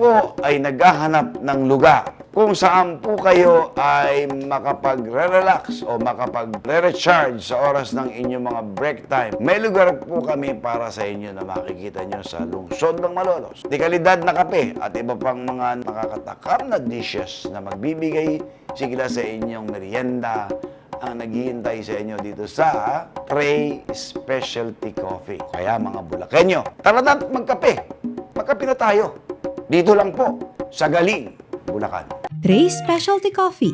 po ay naghahanap ng lugar kung saan po kayo ay makapag-relax o makapag-recharge sa oras ng inyong mga break time, may lugar po kami para sa inyo na makikita nyo sa lungsod ng Malolos. Di kalidad na kape at iba pang mga nakakatakam na dishes na magbibigay sigla sa inyong merienda ang naghihintay sa inyo dito sa Trey Specialty Coffee. Kaya mga Bulakenyo, tara na magkape. Magkape na tayo. Dito lang po, sa Galing, Bulacan. Trey Specialty Coffee.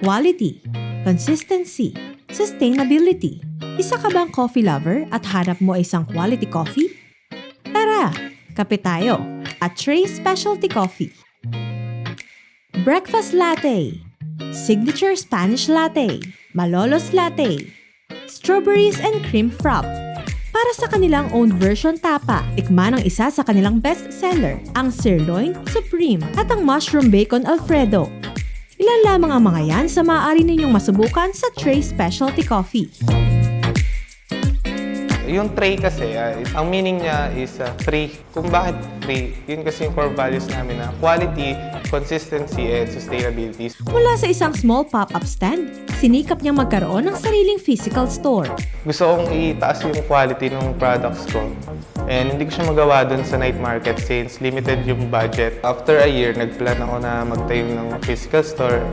Quality, consistency, sustainability. Isa ka bang coffee lover at hanap mo isang quality coffee? Tara, kape tayo at Trey Specialty Coffee. Breakfast Latte, Signature Spanish Latte, Malolos Latte, Strawberries and Cream Frap. Sa kanilang own version tapa, tikman ang isa sa kanilang best seller, ang Sirloin Supreme at ang Mushroom Bacon Alfredo. Ilan lamang ang mga yan sa maaari ninyong masubukan sa Trey Specialty Coffee. Yung tray kasi, is- ang meaning niya is uh, free. Kung bakit free, yun kasi yung core values namin na quality, consistency, and sustainability. Mula sa isang small pop-up stand, sinikap niyang magkaroon ng sariling physical store. Gusto kong itaas yung quality ng products ko. And hindi ko siya magawa dun sa night market since limited yung budget. After a year, nagplan ako na magtayo ng physical store.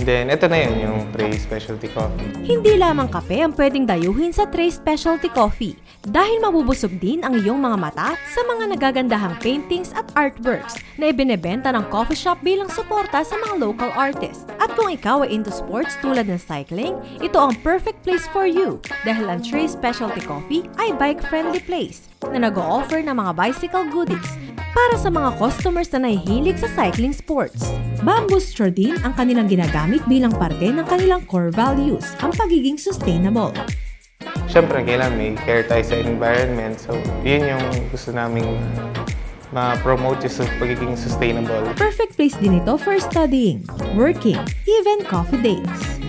Then, ito na yun, yung Trey Specialty Coffee. Hindi lamang kape ang pwedeng dayuhin sa Trey Specialty Coffee dahil mabubusog din ang iyong mga mata sa mga nagagandahang paintings at artworks na ibinebenta ng coffee shop bilang suporta sa mga local artists. At kung ikaw ay into sports tulad ng cycling, ito ang perfect place for you dahil Trey Specialty Coffee ay bike-friendly place na nag-o-offer ng mga bicycle goodies para sa mga customers na nahihilig sa cycling sports. Bamboo straw din ang kanilang ginagamit bilang parte ng kanilang core values, ang pagiging sustainable. Siyempre, kailangan may care tayo sa environment. So, yun yung gusto naming ma-promote yung sa pagiging sustainable. Perfect place din ito for studying, working, even coffee dates.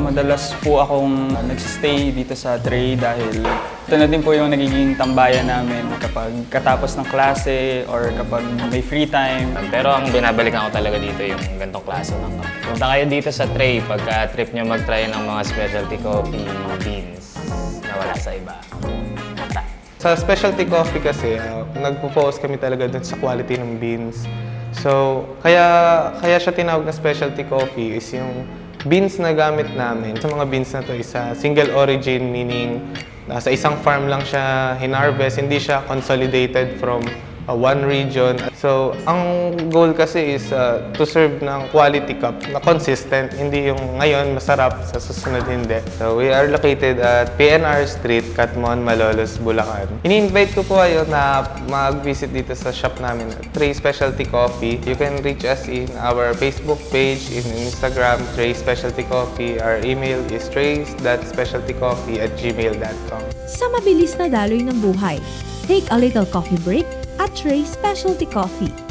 Madalas po akong nagsistay dito sa Trey dahil ito na din po yung nagiging tambayan namin kapag katapos ng klase or kapag may free time. Pero ang binabalikan ko talaga dito yung gantong klase ng kape. Punta kayo dito sa tray pagka trip nyo mag-try ng mga specialty coffee beans na wala sa iba. Tara. Sa specialty coffee kasi, uh, nagpo-focus kami talaga dun sa quality ng beans. So, kaya, kaya siya tinawag na specialty coffee is yung beans na gamit namin. Sa mga beans na to is uh, single origin, meaning uh, sa isang farm lang siya hinarvest, hindi siya consolidated from uh, one region. So, ang goal kasi is uh, to serve ng quality cup na consistent, hindi yung ngayon masarap, sa susunod hindi. So, we are located at PNR Street, Catmon, Malolos, Bulacan. Ini-invite ko po kayo na mag-visit dito sa shop namin, Trey Specialty Coffee. You can reach us in our Facebook page, in Instagram, Trey Specialty Coffee. Our email is trace.specialtycoffee at gmail.com. Sa mabilis na daloy ng buhay, take a little coffee break at Trey Specialty Coffee.